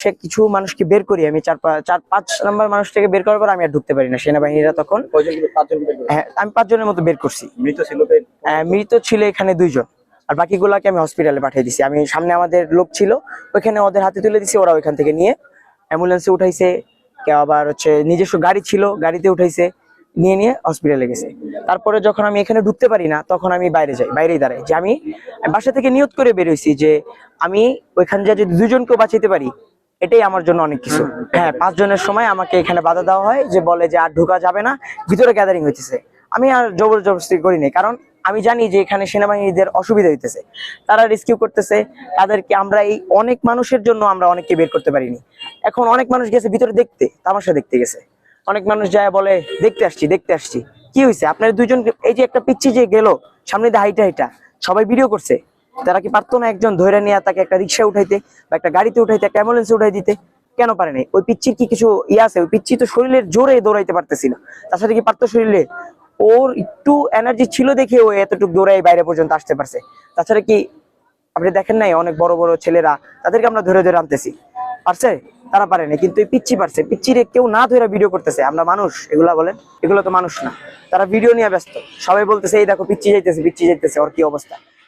সে কিছু মানুষকে বের করি আমি চার চার পাঁচ নাম্বার মানুষ থেকে বের করার পর আমি আর ঢুকতে পারি না সেনাবাহিনীরা তখন? হ্যাঁ আমি পাঁচজনের মতো বের করছি। মৃত ছিল আহ, মৃত ছিল এখানে দুইজন। আর বাকিগুলাকে আমি হসপিটালে পাঠিয়ে দিছি। আমি সামনে আমাদের লোক ছিল ওইখানে ওদের হাতে তুলে দিছি ওরা ওইখান থেকে নিয়ে অ্যাম্বুলেন্সে উঠাইছে কেউ আবার হচ্ছে নিজস্ব গাড়ি ছিল গাড়িতে উঠাইছে নিয়ে নিয়ে হসপিটালে গেছে। তারপরে যখন আমি এখানে ঢুকতে পারি না তখন আমি বাইরে যাই বাইরেই দাঁড়াই যে আমি আমি বাসা থেকে নিয়ত করে বেরোইছি যে আমি ওইখান যা যদি দুজনকেও বাঁচাইতে পারি এটাই আমার জন্য অনেক কিছু। হ্যাঁ পাঁচ জনের সময় আমাকে এখানে বাধা দেওয়া হয় যে বলে যে আর ঢোকা যাবে না ভিতরে গ্যাদারিং হইতেছে। আমি আর জবর জবরদস্তি করিনি কারণ আমি জানি যে এখানে সেনাবাহিনীদের অসুবিধা হইতেছে। তারা রেস্কিউ করতেছে তাদেরকে আমরা এই অনেক মানুষের জন্য আমরা অনেককে বের করতে পারিনি। এখন অনেক মানুষ গেছে ভিতরে দেখতে তামাশা দেখতে গেছে। অনেক মানুষ যায় বলে দেখতে আসছি দেখতে আসছি। কি হয়েছে আপনার দুজন এই যে একটা পিচ্ছি যে গেল সামনে দিয়ে হাইটা হাইটা সবাই ভিডিও করছে। তারা কি পারতো না একজন ধরে নিয়ে তাকে একটা রিক্সা উঠাইতে বা একটা গাড়িতে উঠাইতে, একটা অ্যাম্বুলেন্সে উঠাই দিতে? কেন পারেনি ওই পিচ্ছির কি কিছু ইয়ে আছে? ওই পিচ্ছি তো শরীরের জোরে দৌড়াইতে তার সাথে কি পারতো শরীরে? ওর একটু এনার্জি ছিল দেখে ও এতটুকু দৌড়াই বাইরে পর্যন্ত আসতে পারছে। তাছাড়া কি আপনি দেখেন নাই অনেক বড় বড় ছেলেরা, তাদেরকে আমরা ধরে ধরে আনতেছি। পারছে? তারা পারে পারেনি কিন্তু এই পিচ্ছি পারছে। পিচ্ছিরে কেউ না ধরে ভিডিও করতেছে। আমরা মানুষ, এগুলা বলেন, এগুলো তো মানুষ না। তারা ভিডিও নিয়ে ব্যস্ত। সবাই বলতেছে, এই দেখো পিচ্ছি যাইতেছে পিচ্ছি যাইতেছে। ওর কি অবস্থা?